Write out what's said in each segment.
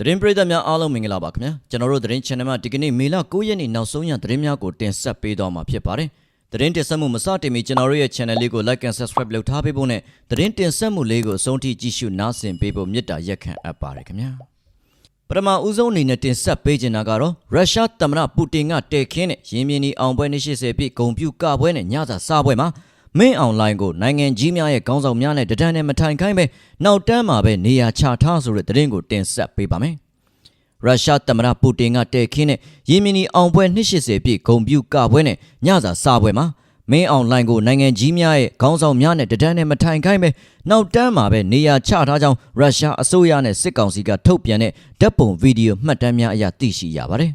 သတင်းပရိသတ်များအားလုံးမင်္ဂလာပါခင်ဗျာကျွန်တော်တို့သတင်း channel မှာဒီကနေ့မေလ9ရက်နေ့နောက်ဆုံးရသတင်းများကိုတင်ဆက်ပေးသွားမှာဖြစ်ပါတယ်သတင်းတင်ဆက်မှုမစတင်မီကျွန်တော်တို့ရဲ့ channel လေးကို like and subscribe လုပ်ထားပေးဖို့နဲ့သတင်းတင်ဆက်မှုလေးကိုအဆုံးထိကြည့်ရှုနားဆင်ပေးဖို့မေတ္တာရက်ခံအပ်ပါတယ်ခင်ဗျာပထမဦးဆုံးအနေနဲ့တင်ဆက်ပေးချင်တာကတော့ရုရှားသမ္မတပူတင်ကတဲခင်းနဲ့ရင်းမြင်းဒီအောင်ပွဲနှစ်80ပြည့်ဂုံပြူကပွဲနဲ့ညစာစားပွဲမှာ မင်းအွန်လိုင်းကိုနိုင်ငံကြီးများရဲ့ခေါင်းဆောင်များနဲ့တဒန်းနဲ့မထိုင်ခိုင်းပဲနောက်တန်းမှာပဲနေရာချထားဆိုတဲ့သတင်းကိုတင်ဆက်ပေးပါမယ်။ရုရှားသမ္မတပူတင်ကတဲခင်းနဲ့ယီမီနီအောင်ပွဲ280ပြည့်ဂုံပြူကပွဲနဲ့ညစာစားပွဲမှာမင်းအောင်လိုင်းကိုနိုင်ငံကြီးများရဲ့ခေါင်းဆောင်များနဲ့တဒန်းနဲ့မထိုင်ခိုင်းပဲနောက်တန်းမှာပဲနေရာချထားကြောင်းရုရှားအစိုးရနဲ့စစ်ကောင်စီကထုတ်ပြန်တဲ့ဓာတ်ပုံဗီဒီယိုမှတ်တမ်းများအရသိရှိရပါတယ်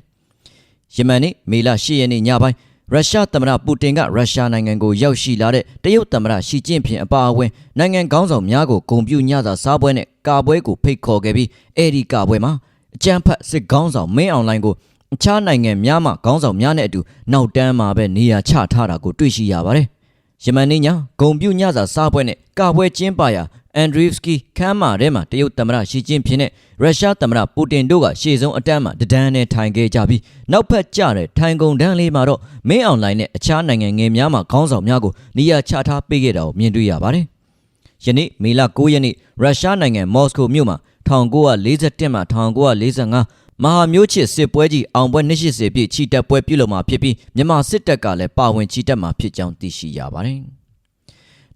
။ယမန်နေ့မေလ10ရက်နေ့ညပိုင်း ရုရှားသမ္မတပူတင်ကရုရှားနိုင်ငံကိုရောက်ရှိလာတဲ့တရုတ်သမ္မတရှီကျင့်ဖျင်အပါအဝင်နိုင်ငံခေါင်းဆောင်များကိုဂုံပြူညစာစားပွဲနဲ့ကာပွဲကိုဖိတ်ခေါ်ခဲ့ပြီးအဲ့ဒီကာပွဲမှာအကြမ်းဖက်စစ်ကောင်းဆောင်မင်းအောင်လိုင်းကိုအခြားနိုင်ငံများမှခေါင်းဆောင်များနဲ့အတူနောက်တန်းမှာပဲနေရာချထားတာကိုတွေ့ရှိရပါတယ်။ယမန်နေ့ညဂုံပြူညစာစားပွဲနဲ့ကာပွဲကျင်းပရာ အန်ဒရီဖ်စကီခမ်းမာထဲမှာတရုတ်သမ္မတရှီကျင်းဖျင်နဲ့ရုရှားသမ္မတပူတင်တို့ကရှေ့ဆုံးအတန်းမှာတဒန်းနဲ့ထိုင်ခဲ့ကြပြီးနောက်ဖက်ကျတဲ့ထိုင်ကုန်တန်းလေးမှာတော့မင်းအောင်လိုင်းနဲ့အခြားနိုင်ငံငယ်များမှခေါင်းဆောင်များကိုနေရာချထားပေးခဲ့တာကိုမြင်တွေ့ရပါတယ်။ယနေ့မေလ9ရက်နေ့ရုရှားနိုင်ငံမော်စကိုမြို့မှာ1941မှ1945မဟာမျိုးချစ်စစ်ပွဲကြီးအောင်ပွဲ280ပြည့်ချီတက်ပွဲပြုလုပ်မှာဖြစ်ပြီးမြန်မာစစ်တပ်ကလည်းပါဝင်ချီတက်မှာဖြစ်ကြောင်းသိရှိရပါတယ်။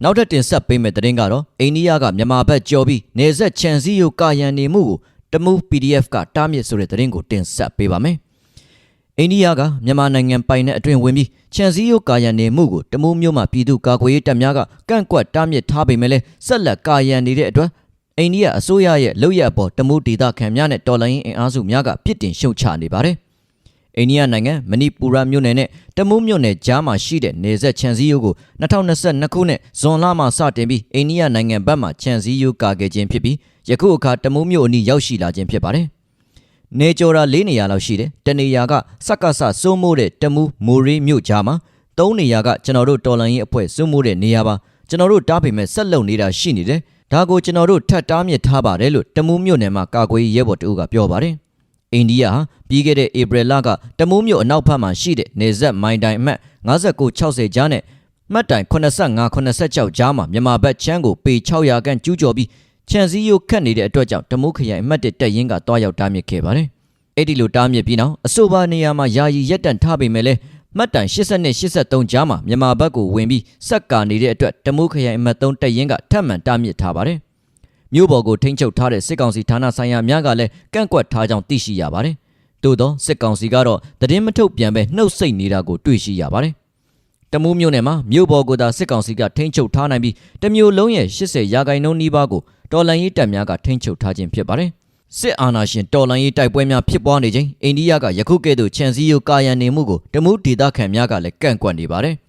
နောက်ထပ်တင်ဆက်ပေးမယ့်သတင်းကတော့အိန္ဒိယကမြန်မာဘက်ကျော်ပြီးနေဆက်ချန်စီယိုကာယံနေမှုကိုတမူ PDF ကတားမြစ်ဆိုတဲ့သတင်းကိုတင်ဆက်ပေးပါမယ်။အိန္ဒိယကမြန်မာနိုင်ငံပိုင်တဲ့အတွင်ဝင်ပြီးခြံစည်းရိုးကာရန်နေမှုကိုတမိုးမျိုးမှာပြည်သူ့ကာကွယ်ရေးတပ်များကကန့်ကွက်တားမြစ်ထားပေမဲ့လည်းဆက်လက်ကာရန်နေတဲ့အတွက်အိန္ဒိယအစိုးရရဲ့လုပ်ရက်အပေါ်တမိုးဒေသခံများနဲ့တော်လိုင်းအင်အားစုများကပြစ်တင်ရှုတ်ချနေပါတယ်။ အိန္ဒိယနိုင်ငံမဏိပူရမြို့နယ်နဲ့တမိုးမြို့နယ်ကြားမှာရှိတဲ့နေဆက်ခြံစည်းရိုးကို2022ခုနှစ်ဇွန်လမှစတင်ပြီးအိန္ဒိယနိုင်ငံဘက်မှခြံစည်းရိုးကာခဲ့ခြင်းဖြစ်ပြီးယခုအခါတမိုးမြို့အနီးရောက်ရှိလာခြင်းဖြစ်ပါတယ်။နေကျော်တာ၄နေရာလောက်ရှိတယ်တနေရာကစက္ကဆစိုးမိုးတဲ့တမူးမိုရီမြို့ကြားမှာ၃နေရာကကျွန်တော်တို့တော်လန်ရေးအဖွဲ့စိုးမိုးတဲ့နေရာပါကျွန်တော်တို့တားပေမဲ့ဆက်လုံနေတာရှိနေတယ်ဒါကိုကျွန်တော်တို့ထပ်တားမြစ်ထားပါတယ်လို့တမူးမြို့နယ်မှာကာကွယ်ရေးရဲဘော်တအုပ်ကပြောပါတယ် အိန္ဒိယဟာပြီးခဲ့တဲ့ဧပြီလကတမူးမြို့အနောက်ဘက်မှာရှိတဲ့နေဆက်မိုင်တိုင်အမှတ်5960ကြားနဲ့မှတ်တိုင်85 86ကြားမှာမြန်မာဘက်ချမ်းကိုပေ600ခန့်ကျူးကျော်ပြီးခြံစည်းရိုးခတ်နေတဲ့အတွက်ကြောင့်တမူးခရိုင်အမှတ်1တက်ရင်ကတွားရောက်တားမြစ်ခဲ့ပါတယ်။အဲ့ဒီလိုတားမြစ်ပြီးနောက်အဆိုပါနေရာမှာယာယီရက်တန့်ထားပေမဲ့လည်းမှတ်တိုင်80နဲ့83ကြားမှာမြန်မာဘက်ကိုဝင်ပြီးစက်ကာနေတဲ့အတွက်တမူးခရိုင်အမှတ်3တက်ရင်ကထပ်မံတားမြစ်ထားပါတယ်။ မြို့ပေါ်ကိုထိန်းချုပ်ထားတဲ့စစ်ကောင်စီဌာနဆိုင်ရာများကလည်းကန့်ကွက်ထားကြောင်းသိရှိရပါတယ်။သို့သောစစ်ကောင်စီကတော့သတင်းမထုတ်ပြန်ပဲနှုတ်ဆက်နေတာကိုတွေ့ရှိရပါတယ်။တမူးမြို့နယ်မှာမြို့ပေါ်ကိုသာစစ်ကောင်စီကထိန်းချုပ်ထားနိုင်ပြီးတမျိုးလုံးရဲ့80ရာခိုင်နှုန်းနီးပါးကိုတော်လန်ရေးတပ်များကထိန်းချုပ်ထားခြင်းဖြစ်ပါတယ်။စစ်အာဏာရှင်တော်လန်ရေးတိုက်ပွဲများဖြစ်ပွားနေချိန်အိန္ဒိယကယခုကဲ့သို့ခြံစည်းရိုးကာယံနေမှုကိုတမူးဒေသခံများကလည်းကန့်ကွက်နေပါတယ်။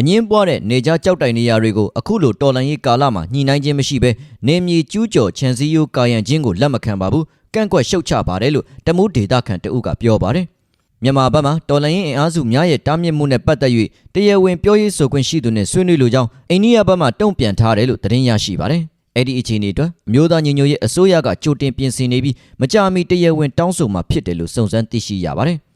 အငင်းပွားတဲ့နေကြားကြောက်တိုင်နေရာတွေကိုအခုလိုတော်လန်ရေးကာလမှာညှိနှိုင်းခြင်းမရှိဘဲနေမြေကျူးကျော်ခြံစည်းရိုးကာယံခြင်းကိုလက်မခံပါဘူး။ကန့်ကွက်ရှုတ်ချပါတယ်လို့တမူးဒေသခံတအုပ်ကပြောပါတယ်။မြန်မာဘက်မှာတော်လှန်ရေးအင်အားစုများရဲ့တားမြစ်မှုနဲ့ပတ်သက်၍တရားဝင်ပြောရေးဆိုခွင့်ရှိသူနဲ့ဆွေးနွေးလိုကြောင်းအိန္ဒိယဘက်မှတုံ့ပြန်ထားတယ်လို့သတင်းရရှိပါတယ်။အဲ့ဒီအခြေအနေအတွက်အမျိုးသားညီညွတ်ရေးအစိုးရကကြိုတင်ပြင်ဆင်နေပြီးမကြာမီတရားဝင်တောင်းဆိုမှာဖြစ်တယ်လို့စုံစမ်းသိရှိရပါတယ်။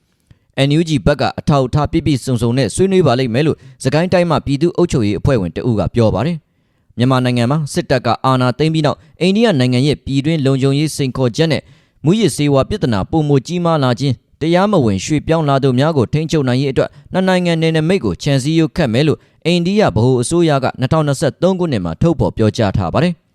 NUG ဘက်ကအထောက်အထားပြည့်ပြည့်စုံစုံနဲ့ဆွေးနွေးပါလိမ့်မယ်လို့စကိုင်းတိုင်းမှာပြည်သူ့အုပ်ချုပ်ရေးအဖွဲ့ဝင်တဦးကပြောပါတယ်။မြန်မာနိုင်ငံမှာစစ်တပ်ကအာဏာသိမ်းပြီးနောက်အိန္ဒိယနိုင်ငံရဲ့ပြည်တွင်းလုံခြုံရေးစိန်ခေါ်ချက်နဲ့မူရစ်စေဝါပြဿနာပုံမကြီးမားလာခြင်းတရားမဝင်ရွှေ့ပြောင်းလာသူများကိုထိန်းချုပ်နိုင်ရေးအတွက်နှစ်နိုင်ငံနယ်နိမိတ်ကိုခြံစည်းရိုးခတ်မယ်လို့အိန္ဒိယဗဟိုအစိုးရက2023ခုနှစ်မှာထုတ်ဖော်ပြောကြားထားပါတယ်။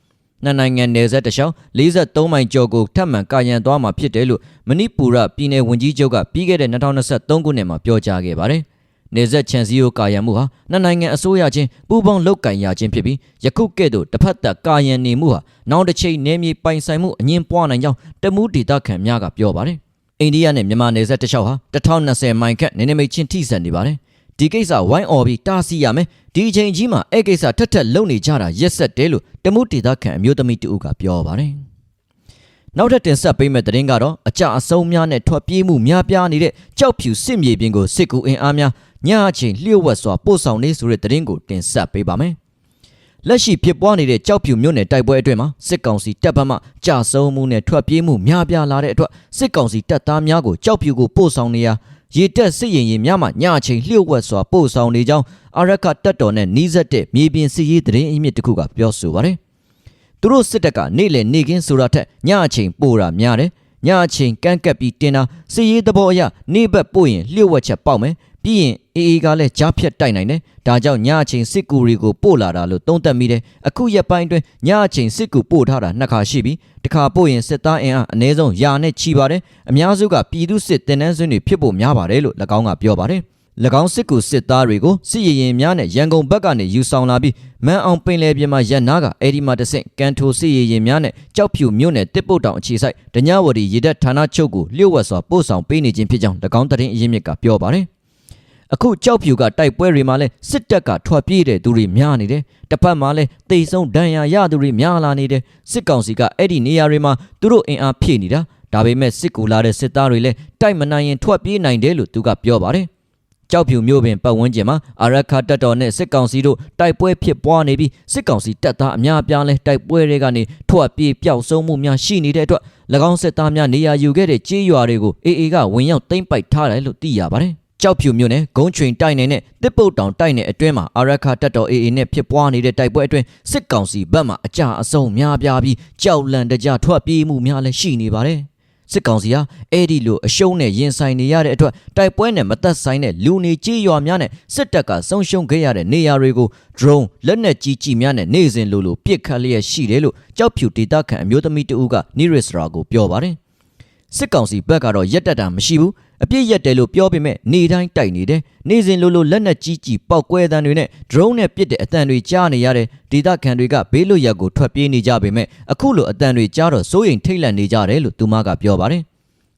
နှစ်နိုင်ငံနယ်စပ်တလျှောက်43မိုင်ကျော်ကိုထပ်မံကာရန်သွားမှာဖြစ်တယ်လို့မဏိပူရပြည်နယ်ဝန်ကြီးချုပ်ကပြီးခဲ့တဲ့2023ခုနှစ်မှာပြောကြားခဲ့ပါတယ်။နယ်စပ်ခြံစည်းရိုးကာရန်မှုဟာနှစ်နိုင်ငံအစိုးရချင်းပူးပေါင်းလုပ်ကင်ရခြင်းဖြစ်ပြီးယခုကဲ့သို့တစ်ဖက်သက်ကာရန်နေမှုဟာနောက်တစ်ချိန်နယ်မြေပိုင်ဆိုင်မှုအငင်းပွားနိုင်ကြောင်းတမူးဒေသခံများကပြောပါတယ်။အိန္ဒိယနဲ့မြန်မာနယ်စပ်တစ်လျှောက်ဟာ1020မိုင်ခန့်နယ်နိမိတ်ချင်းထိစပ်နေပါတယ်။ဒီကိစ္စဝိုင်းအော်ပြီးတားဆီးရမယ် ဒီအချိန်ကြီးမှာအဲ့ကိစ္စထက်ထက်လုံနေကြတာရက်ဆက်တယ်လို့တမုတ်ဒေသခံအမျိုးသမီးတဦးကပြောပါတယ်။နောက်ထပ်တင်ဆက်ပေးမယ့်သတင်းကတော့အကြအဆုံးများနဲ့ထွက်ပြေးမှုများပြားနေတဲ့ကြောက်ဖြူစစ်မြေပြင်ကိုစစ်ကူအင်အားများညအချိန်လျှို့ဝှက်စွာပို့ဆောင်နေဆိုတဲ့သတင်းကိုတင်ဆက်ပေးပါမယ်။လက်ရှိဖြစ်ပွားနေတဲ့ကြောက်ဖြူမြို့နယ်တိုက်ပွဲအတွင်းမှာစစ်ကောင်စီတပ်ဘက်မှကြာဆုံးမှုနဲ့ထွက်ပြေးမှုများပြားလာတဲ့အတွက်စစ်ကောင်စီတပ်သားများကိုကြောက်ဖြူကိုပို့ဆောင်နေရာ ရေတက်စစ်ရင်ရင်များမှညအချိန်လျှို့ဝှက်စွာပို့ဆောင်နေကြောင်းအာရခတပ်တော်နဲ့နှီးဆက်တဲ့မြေပြင်စစ်ရေးသတင်းအမြင့်တစ်ခုကပြောဆိုပါတယ်။သူတို့စစ်တပ်ကနေ့လည်နေကင်းဆိုတာထက်ညအချိန်ပို့တာများတယ်။ညအချိန်ကန့်ကပ်ပြီးတင်တာစစ်ရေးသဘောအရနေ့ဘက်ပို့ရင်လျှို့ဝှက်ချက်ပေါက်မယ်။ပြီးရင် အေအေကလည်းကြားဖြတ်တိုက်နိုင်တယ်။ဒါကြောင့်ညအချိန်စစ်ကူတွေကိုပို့လာတာလို့သုံးသပ်မိတယ်။အခုရက်ပိုင်းအတွင်းညအချိန်စစ်ကူပို့ထားတာနှစ်ခါရှိပြီ။တစ်ခါပို့ရင်စစ်သားအင်အားအနည်းဆုံးယာနဲ့ချီပါတယ်။အများစုကပြည်သူစစ်တင်နန်းစွင်းတွေဖြစ်ဖို့များပါတယ်လို့၎င်းကပြောပါတယ်။၎င်းစစ်ကူစစ်သားတွေကိုစစ်ရေးရင်များနဲ့ရန်ကုန်ဘက်ကနေယူဆောင်လာပြီးမန်အောင်ပင်လယ်ပြင်မှာရန်နာကအဲ့ဒီမှာတဆင့်ကန်ထိုစစ်ရေးရင်များနဲ့ကြောက်ဖြူမြို့နယ်တစ်ပုတ်တောင်အခြေဆိုင်ဒညဝတီရေတပ်ဌာနချုပ်ကိုလျှို့ဝှက်စွာပို့ဆောင်ပေးနေခြင်းဖြစ်ကြောင်း၎င်းသတင်းအရင်းမြစ်ကပြောပါတယ်။ အခုကြောက်ဖြူကတိုက်ပွဲတွေမှာလဲစစ်တပ်ကထွက်ပြေးတဲ့သူတွေများနေတယ်။တစ်ဖက်မှာလဲတိတ်ဆုံးဒဏ်ရာရသူတွေများလာနေတယ်။စစ်ကောင်စီကအဲ့ဒီနေရာတွေမှာသူတို့အင်အားဖြည့်နေတာ။ဒါပေမဲ့စစ်ကူလာတဲ့စစ်သားတွေလဲတိုက်မနိုင်ရင်ထွက်ပြေးနိုင်တယ်လို့သူကပြောပါတယ်။ကြောက်ဖြူမျိုးပင်ပတ်ဝန်းကျင်မှာအာရခတပ်တော်နဲ့စစ်ကောင်စီတို့တိုက်ပွဲဖြစ်ပွားနေပြီးစစ်ကောင်စီတပ်သားအများအပြားလဲတိုက်ပွဲတွေကနေထွက်ပြေးပျောက်ဆုံးမှုများရှိနေတဲ့အတွက်၎င်းစစ်သားများနေရာယူခဲ့တဲ့ကြေးရွာတွေကိုအေအေကဝင်ရောက်သိမ်းပိုက်ထားတယ်လို့သိရပါတယ်။ ကြောက်ဖြူမြို့နယ်ဂုံးချွင်တိုက်နယ်နဲ့တစ်ပုတ်တောင်တိုက်နယ်အတွင်းမှာအာရခတပ်တော် AA နဲ့ဖြစ်ပွားနေတဲ့တိုက်ပွဲအတွင်းစစ်ကောင်စီဘက်မှအကြအဆုံးများပြားပြီးကြောက်လန့်တကြထွက်ပြေးမှုများလည်းရှိနေပါတယ်။စစ်ကောင်စီဟာအဲ့ဒီလိုအရှုံးနဲ့ရင်ဆိုင်နေရတဲ့အတွက်တိုက်ပွဲနဲ့မသက်ဆိုင်တဲ့လူနေကြေးရွာများနဲ့စစ်တပ်ကဆုံးရှုံးခဲ့ရတဲ့နေရာတွေကို drone လက်နက်ကြီးကြီးများနဲ့နေစဉ်လိုလိုပစ်ခတ်လျက်ရှိတယ်လို့ကြောက်ဖြူဒေတာခန်အမျိုးသမီးတဦးကနိရစ်စရာကိုပြောပါတယ်စစ်ကောင်စီဘက်ကတော့ရက်တက်တာမရှိဘူး အပြစ်ရက်တယ်လို့ပြောပေမဲ့နေတိုင်းတိုက်နေတယ်နေစဉ်လိုလိုလက်နက်ကြီးကြီးပောက်ကွဲအတန်တွေနဲ့ drone နဲ့ပစ်တဲ့အတန်တွေကြားနေရတဲ့ဒေသခံတွေကဘေးလွတ်ရက်ကိုထွက်ပြေးနေကြပေမဲ့အခုလိုအတန်တွေကြားတော့စိုးရိမ်ထိတ်လန့်နေကြတယ်လို့သူမကပြောပါတယ်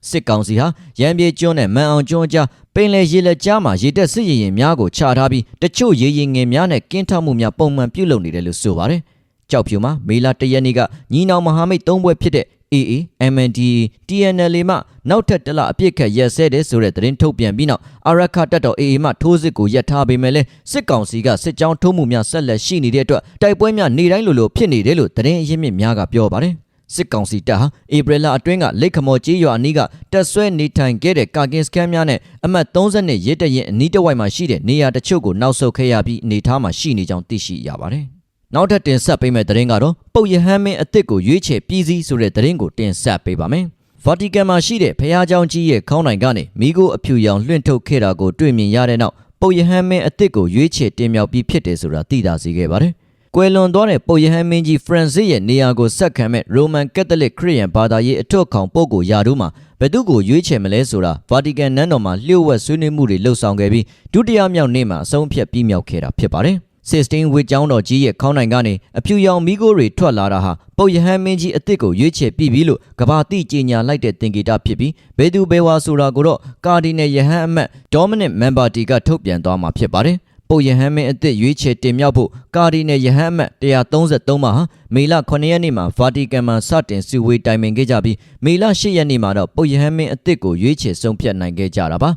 စစ်ကောင်စီဟာရန်ပြေကျွန်းနဲ့မန်အောင်ကျွန်းကြားပင်လယ်ရေလက်ကြားမှာရေတက်စစ်ရေရင်များကိုချထားပြီးတချို့ရေရင်ငယ်များနဲ့ကင်းထောက်မှုများပုံမှန်ပြုလုပ်နေတယ်လို့ဆိုပါတယ်။ကြောက်ဖြူမှာမေလာတရက်နေ့ကညီနောင်မဟာမိတ်၃ဘွဲဖြစ်တဲ့ AA MNDAA TNL မှနောက်ထပ်တလအပြစ်ခတ်ရက်စဲတယ်ဆိုတဲ့သတင်းထုတ်ပြန်ပြီးနောက်အာရခတပ်တော် AA မှထိုးစစ်ကိုရပ်ထားပေမဲ့လည်းစစ်ကောင်စီကစစ်ကြောင်းထိုးမှုများဆက်လက်ရှိနေတဲ့အတွက်တိုက်ပွဲများနေတိုင်းလိုလိုဖြစ်နေတယ်လို့သတင်းအရင်းမြစ်များကပြောပါတယ်စစ်ကောင်စီတပ်ဟာဧပြီလအတွင်းကလက်ခမော်ကြီးရွာအနီးကတက်ဆွဲနေထိုင်ခဲ့တဲ့ကာကင်စခန်းများနဲ့အမှတ်30နဲ့ရဲတရင်အနီးတစ်ဝိုက်မှာရှိတဲ့နေရာတချို့ကိုနောက်ဆုတ်ခဲ့ရပြီးအနေထားမှာရှိနေကြောင်းသိရှိရပါတယ်။ နောက်ထပ်တင်ဆက်ပေးမယ့်သတင်းကတော့ပုတ်ရဟန်းမင်းအစ်စ်ကိုရွေးချယ်ပြည်စည်းဆိုတဲ့သတင်းကိုတင်ဆက်ပေးပါမယ်။ Vatican မှာရှိတဲ့ဖျားเจ้าကြီးရဲ့ခေါင်းတိုင်ကနေမိโกအဖြူရောင်လွှင့်ထုတ်ခဲ့တာကိုတွေ့မြင်ရတဲ့နောက်ပုတ်ရဟန်းမင်းအစ်စ်ကိုရွေးချယ်တင်မြှောက်ပြီးဖြစ်တယ်ဆိုတာသိသာစေခဲ့ပါတယ်။ကွယ်လွန်သွားတဲ့ပုပ်ယဟန်မင်းကြီးဖရန်စစ်ရဲ့နေရာကိုဆက်ခံမဲ့ရိုမန်ကက်သလစ်ခရစ်ယာန်ဘာသာရေးအထွတ်ခေါင်ပုဂ္ဂိုလ်ယာတို့မှာဘယ်သူကိုရွေးချယ်မလဲဆိုတာဗာတီကန်နန်းတော်မှာလျှို့ဝှက်ဆွေးနွေးမှုတွေလှုပ်ဆောင်ခဲ့ပြီးဒုတိယမြောက်နေ့မှာအဆုံးဖြတ်ပြီးမြောက်ခဲ့တာဖြစ်ပါတယ်။ စစ်စတင်းဝစ်ကျောင်းတော်ကြီးရဲ့ခေါင်းနိုင်ကနေအဖြူရောင်မီးခိုးတွေထွက်လာတာဟာပုပ်ယဟန်မင်းကြီးအစ်စ်ကိုရွေးချယ်ပြီးပြီလို့ကဘာတိကြေညာလိုက်တဲ့သင်္ကေတဖြစ်ပြီးဘယ်သူဘယ်ဝါဆိုတာကိုတော့ကာဒီနယ်ယဟန်အမတ်ဒေါမနစ်မန်ဘာတီကထုတ်ပြန်သွားမှာဖြစ်ပါတယ်။ပုတ်ယဟန်မင်းအသစ်ရွေးချယ်တင်မြှောက်ဖို့ကာဒီနယ်ယဟန်အမတ်133မှာမေလ9ရက်နေ့မှာဗာတီကန်မှာစတင်စုဝေးတိုင်ပင်ခဲ့ကြပြီးမေလ10ရက်နေ့မှာတော့ပုတ်ယဟန်မင်းအသစ်ကိုရွေးချယ်ဆုံးဖြတ်နိုင်ခဲ့ကြတာပါ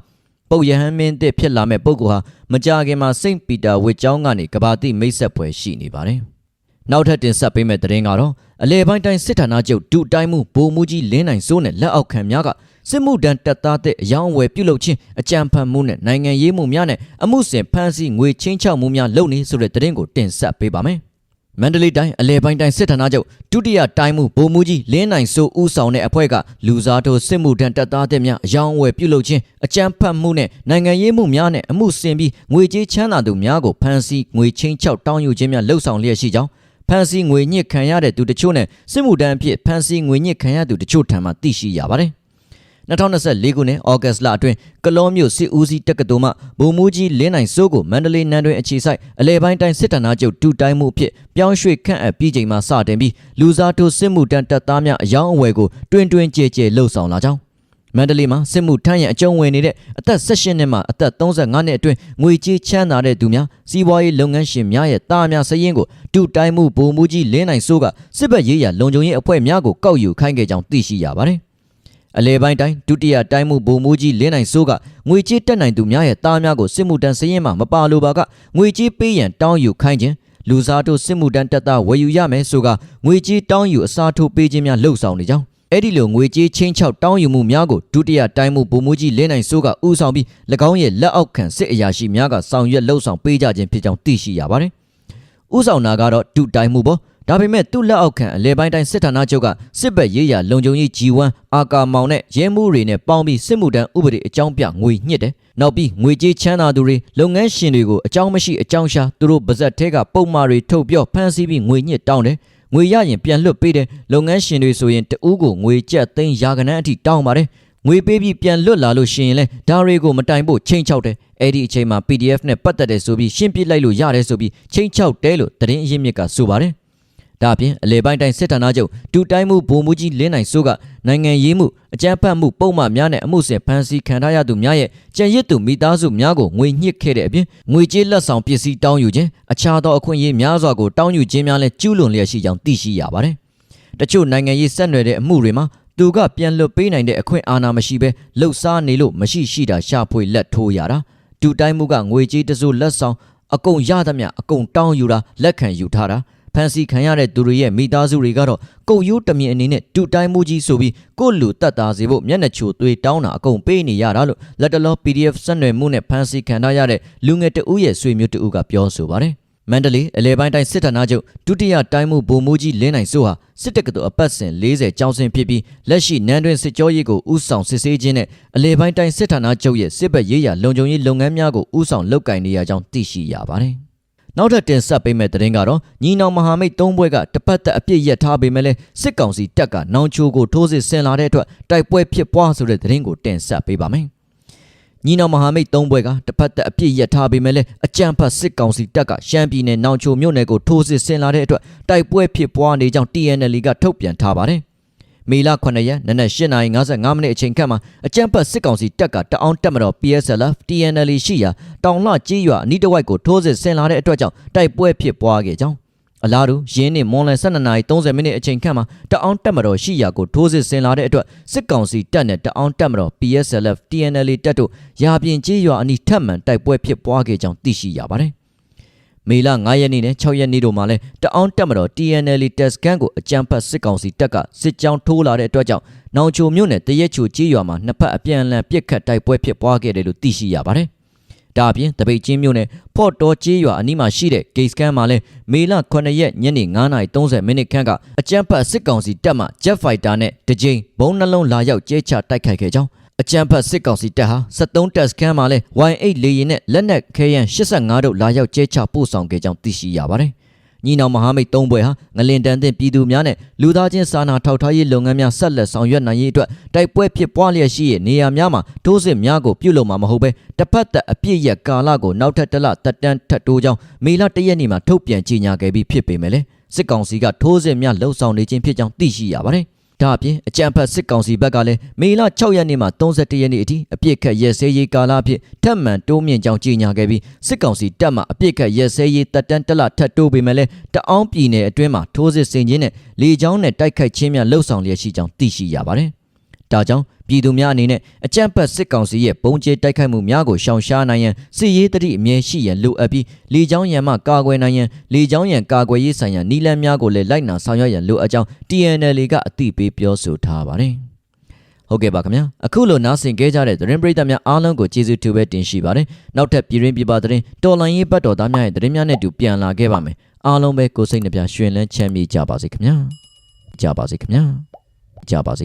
ပုတ်ယဟန်မင်းအသစ်ဖြစ်လာမဲ့ပုဂ္ဂိုလ်ဟာမကြာခင်မှာစိန့်ပီတာဝစ်ကျောင်းကနေကဘာတိမိတ်ဆက်ပွဲရှိနေပါတယ်နောက်ထပ်တင်ဆက်ပေးမယ့်သတင်းကတော့အလဲပိုင်းတိုင်းစစ်ဌာနချုပ်ဒုတိုင်းမှုဗိုလ်မှူးကြီးလင်းနိုင်စိုးနဲ့လက်အောက်ခံများကစစ်မှုတန်းတပ်သားတဲ့အယောင်အဝယ်ပြုလုပ်ခြင်းအကြံဖန်မှုနဲ့နိုင်ငံရေးမှုများနဲ့အမှုစဉ်ဖမ်းဆီးငွေချင်းချောက်မှုများလုပ်နေဆိုတဲ့သတင်းကိုတင်ဆက်ပေးပါမယ်။ မန္တလေးတိုင်းအလဲပိုင်းတိုင်းစစ်ဌာနချုပ်ဒုတိယတိုင်းမှုဗိုလ်မှူးကြီးလင်းနိုင်စိုးဦးဆောင်တဲ့အဖွဲ့ကလူစားထိုးစစ်မှုတန်းတပ်သားတဲ့များအယောင်အဝယ်ပြုလုပ်ခြင်းအကြံဖတ်မှုနဲ့နိုင်ငံရေးမှုများနဲ့အမှုစင်ပြီးငွေကြေးချမ်းသာသူများကိုဖမ်းဆီးငွေချင်းချောက်တောင်းယူခြင်းများလှုပ်ဆောင်လျက်ရှိကြောင်းဖမ်းဆီးငွေညစ်ခံရတဲ့သူတချို့နဲ့စစ်မှုတန်းအဖြစ်ဖမ်းဆီးငွေညစ်ခံရသူတချို့ထံမှသိရှိရပါတယ်။ 2024ခုနှစ်ဩဂတ်လအတွင်းကလောမြို့စစ်ဦးစီးတက္ကသိုလ်မှဗိုလ်မှူးကြီးလင်းနိုင်စိုးကိုမန္တလေးနန်းတွင်အခြေစိုက်အလဲပိုင်းတိုင်းစစ်ဌာနချုပ်ဒုတိုင်းမှုအဖြစ်ပြောင်းရွှေ့ခန့်အပ်ပြီးချိန်မှစတင်ပြီးလူစားထိုးစစ်မှုတန်းတပ်သားများအယောင်းအဝယ်ကိုတွင်တွင်ကြဲကြဲလှုပ်ဆောင်လာကြောင်းမန္တလေးမှာစစ်မှုထမ်းရန်အကျုံးဝင်နေတဲ့အသက်16နှစ်မှအသက်35နှစ်အတွင်းငွေကြေးချမ်းသာတဲ့သူများစီးပွားရေးလုပ်ငန်းရှင်များရဲ့တာများစရင်ကိုတူတိုင်းမှုဗိုလ်မှူးကြီးလင်းနိုင်စိုးကစစ်ဘက်ရေးရလုံခြုံရေးအဖွဲ့များကိုကောက်ယူခိုင်းခဲ့ကြောင်းသိရှိရပါတယ် အလဲပိုင်းတိုင်းဒုတိယတိုင်းမှုဗိုလ်မှူးကြီးလင်းနိုင်စိုးကငွေကြေးတက်နိုင်သူများရဲ့တားများကိုစစ်မှုတန်းစရင်မှမပါလိုပါကငွေကြေးပေးရန်တောင်းယူခိုင်းခြင်းလူစားတို့စစ်မှုတန်းတပ်သားဝယ်ယူရမယ်ဆိုကငွေကြေးတောင်းယူအစားထိုးပေးခြင်းများလှုပ်ဆောင်နေကြောင်းအဲ့ဒီလိုငွေကြေးချင်းချောက်တောင်းယူမှုများကိုဒုတိယတိုင်းမှုဗိုလ်မှူးကြီးလင်းနိုင်စိုးကဥဆောင်ပြီး၎င်းရဲ့လက်အောက်ခံစစ်အရာရှိများကဆောင်ရွက်လှုပ်ဆောင်ပေးကြခြင်းဖြစ်ကြောင်းသိရှိရပါတယ်။ဥဆောင်နာကတော့ဒုတိုင်းမှုပေါ့ ဒါပေမဲ့သူ့လက်အောက်ခံအလဲပိုင်းတိုင်းစစ်ဌာနချုပ်ကစစ်ဘက်ရေးရာလုံခြုံရေး G1 အာကာမောင်နဲ့ရဲမှုတွေနဲ့ပေါင်းပြီးစစ်မှုတန်းဥပဒေအကြောင်းပြငွေညှစ်တယ်။နောက်ပြီးငွေကြေးချမ်းသာသူတွေလုပ်ငန်းရှင်တွေကိုအကြောင်းမရှိအကြောင်းရှာသူတို့ပါဇက်ထဲကပုံမှားတွေထုတ်ပြောဖမ်းဆီးပြီးငွေညှစ်တောင်းတယ်။ငွေရရင်ပြန်လွတ်ပေးတယ်။လုပ်ငန်းရှင်တွေဆိုရင်တဦးကိုငွေကျပ်သိန်းရာကနန်းအထိတောင်းပါတယ်။ငွေပေးပြီးပြန်လွတ်လာလို့ရှိရင်လဲဒါတွေကိုမတိုင်ဖို့ချိန်ချောက်တယ်အဲ့ဒီအချိန်မှာ PDF နဲ့ပတ်သက်တယ်ဆိုပြီးရှင်းပြလိုက်လို့ရတယ်ဆိုပြီးချိန်ချောက်တယ်လို့သတင်းအရင်းမြစ်ကဆိုပါတယ် ဒါအပြင်အလေပိုင်းတိုင်းစစ်ဌာနချုပ်ဒူတိုင်းမှုဗိုလ်မှူးကြီးလင်းနိုင်စိုးကနိုင်ငံရေးမှုအကြမ်းဖက်မှုပုံမှန်များနဲ့အမှုဆင်ဖမ်းဆီးခံထားရသူများရဲ့ကြံရစ်သူမိသားစုများကိုငွေညှစ်ခဲ့တဲ့အပြင်ငွေကြေးလက်ဆောင်ပစ္စည်းတောင်းယူခြင်းအခြားသောအခွင့်အရေးများစွာကိုတောင်းယူခြင်းများလည်းကျူးလွန်လျက်ရှိကြောင်းသိရှိရပါတယ်။တချို့နိုင်ငံရေးဆက်နွယ်တဲ့အမှုတွေမှာသူကပြန်လွတ်ပေးနိုင်တဲ့အခွင့်အာဏာမရှိဘဲလှုပ်ရှားနေလို့မရှိရှိတာရှာဖွေလက်ထိုးရတာဒူတိုင်းမှုကငွေကြေးတစိုးလက်ဆောင်အကုန်ရသမျှအကုန်တောင်းယူတာလက်ခံယူထားတာ ဖန်စီခံရတဲ့သူတွေရဲ့မိသားစုတွေကတော့ကုတ်ရိုးတမြင်အနေနဲ့တူတိုင်းမှုကြီးဆိုပြီးကိုယ့်လူတတ်တာစီဖို့မျက်နှာချိုသွေးတောင်းတာအကုန်ပေးနေရတာလို့လက်တလော PDF ဆက်နွယ်မှုနဲ့ဖန်စီခံထားရတဲ့လူငယ်တဦးရဲ့ဆွေမျိုးတဦးကပြောဆိုပါတယ်မန္တလေးအလဲပိုင်းတိုင်းစစ်ဌာနချုပ်ဒုတိယတိုင်းမှုဗိုလ်မှူးကြီးလင်းနိုင်စိုးဟာစစ်တပ်ကတော်အပတ်စဉ်40ကျောင်းစင်ဖြစ်ပြီးလက်ရှိနန်းတွင်စစ်ကြောရေးကိုဥဆောင်စစ်ဆေးခြင်းနဲ့အလဲပိုင်းတိုင်းစစ်ဌာနချုပ်ရဲ့စစ်ဘက်ရေးရာလုံခြုံရေးလုပ်ငန်းများကိုဥဆောင်လုပ်ကိုင်နေရကြောင်းသိရှိရပါတယ်။ နောက်ထပ်တင်ဆက်ပေးမယ့်သတင်းကတော့ညီနောင်မဟာမိတ်၃ဘွဲကတပတ်သက်အပြစ်ရက်ထားပေမဲ့လည်းစစ်ကောင်စီတပ်ကနောင်ချိုကိုထိုးစစ်ဆင်လာတဲ့အတွက်တိုက်ပွဲဖြစ်ပွားဆိုတဲ့သတင်းကိုတင်ဆက်ပေးပါမယ်။ညီနောင်မဟာမိတ်၃ဘွဲကတစ်ဖက်သက်အပြစ်ရက်ထားပေမဲ့လည်းအကြံဖတ်စစ်ကောင်စီတပ်ကရှမ်းပြည်နယ်နောင်ချိုမြို့နယ်ကိုထိုးစစ်ဆင်လာတဲ့အတွက်တိုက်ပွဲဖြစ်ပွားနေကြောင်း TNL ကထုတ်ပြန်ထားပါတယ်။ မေလ9ရက်နနက်8:55မိနစ်အချိန်ခန့်မှာအကြံဖတ်စစ်ကောင်စီတပ်ကတအောင်းတက်မတော် PSLF TNL ရှိရာတောင်လှကြီးရွာအနီးတစ်ဝိုက်ကိုထိုးစစ်ဆင်လာတဲ့အတွက်ကြောင့်တိုက်ပွဲဖြစ်ပွားခဲ့ကြောင်းအလားတူရင်းနှင့်မွန်လယ်12:30မိနစ်အချိန်ခန့်မှာတအောင်းတက်မတော်ရှိရာကိုထိုးစစ်ဆင်လာတဲ့အတွက်စစ်ကောင်စီတပ်နဲ့တအောင်းတက်မတော် PSLF TNL တပ်တို့ရာပြင်ကြီးရွာအနီးထပ်မံတိုက်ပွဲဖြစ်ပွားခဲ့ကြောင်းသိရှိရပါတယ်။ မေလ9ရက်နေ့နဲ့6ရက်နေ့တို့မှာလည်းတအောင်းတက်မတော် TNL တပ်စခန်းကိုအကြမ်းဖက်စစ်ကောင်စီတပ်ကစစ်ကြောင်းထိုးလာတဲ့အတွက်ကြောင့်နောင်ချိုမြို့နယ်တရက်ချိုကြီးရွာမှာနှစ်ဖက်အပြန်အလှန်ပစ်ခတ်တိုက်ပွဲဖြစ်ပွားခဲ့တယ်လို့သိရှိရပါတယ်။ဒါအပြင်တပိတ်ချင်းမြို့နယ်ဖော့တော်ကျေးရွာအနီးမှာရှိတဲ့ဂိတ်စကန်မှာလည်းမေလ9ရက်ညနေ9:30မိနစ်ခန့်ကအကြမ်းဖက်စစ်ကောင်စီတပ်မှ Jet Fighter နဲ့တကြိမ်ဘုံနှလုံးလာရောက်ကျဲချတိုက်ခိုက်ခဲ့ကြောင်းအ ကြမ်းဖက်စစ်ကောင်စီတပ်ဟာ73တပ်စခန်းမှာလဲ Y8 လေယာဉ်နဲ့လက်နက်ခဲယမ်း85တို့လာရောက်ကျဲချပို့ဆောင်ခဲ့ကြောင်းသိရှိရပါတယ်။ညီနောင်မဟာမိတ်၃ဘွဲဟာငလင်တန်းတင်ပြည်သူများနဲ့လူသားချင်းစာနာထောက်ထားရေးလုပ်ငန်းများဆက်လက်ဆောင်ရွက်နိုင်ရေးအတွက်တိုက်ပွဲဖြစ်ပွားလျက်ရှိတဲ့နေရာများမှာထိုးစစ်များကိုပြုလုပ်မှာမဟုတ်ဘဲတစ်ဖက်သက်အပြစ်ရက်ကာလကိုနောက်ထပ်တစ်လတက်တန်းထပ်တိုးကြောင်းမေလ၁ရက်နေ့မှာထုတ်ပြန်ကြေညာခဲ့ပြီးဖြစ်ပေမဲ့လည်းစစ်ကောင်စီကထိုးစစ်များလှုံ့ဆော်နေခြင်းဖြစ်ကြောင်းသိရှိရပါတယ် ဒါအပြင်အကြံဖတ်စစ်ကောင်စီဘက်ကလည်းမေလ6ရက်နေ့မှ31ရက်နေ့အထိအပြစ်ခတ်ရဲစဲရေးကာလအဖြစ်ထပ်မံတိုးမြင့်ကြောင်းကြေညာခဲ့ပြီးစစ်ကောင်စီတပ်မှအပြစ်ခတ်ရဲစဲရေးတပ်တန်းတက်လထပ်တိုးပေမဲ့လည်းတအောင်းပြည်နယ်အတွင်းမှာထိုးစစ်ဆင်ခြင်းနဲ့လေကြောင်းနဲ့တိုက်ခိုက်ခြင်းများလှုပ်ဆောင်လျက်ရှိကြောင်းသိရှိရပါတယ်။ ဒါကြောင့်ပြည်သူများအနေနဲ့အကြမ်းဖက်စစ်ကောင်စီရဲ့ပုံကျဲတိုက်ခိုက်မှုများကိုရှောင်ရှားနိုင်ရန်စစ်ရေးတတိအမြဲရှိရန်လိုအပ်ပြီးလေကြောင်းရန်မှကာကွယ်နိုင်ရန်လေကြောင်းရန်ကာကွယ်ရေးဆိုင်ရာနည်းလမ်းများကိုလည်းလိုက်နာဆောင်ရွက်ရန်လိုအပ်ကြောင်း TNL ကအသိပေးပြောဆိုထားပါတယ်။ဟုတ်ကဲ့ပါခင်ဗျာအခုလိုနားဆင်ကြကြတဲ့သတင်းပရိသတ်များအားလုံးကိုကျေးဇူးတူပဲတင်ရှိပါတယ်နောက်ထပ်ပြည်ရင်းပြပသတင်းတော်လိုင်းရေးဘတ်တော်သားများရဲ့သတင်းများနဲ့တူပြန်လာခဲ့ပါမယ်အားလုံးပဲကိုယ်စိတ်နှပြရွှင်လန်းချမ်းမြေ့ကြပါစေခင်ဗျာကြပါစေခင်ဗျာကြပါစေ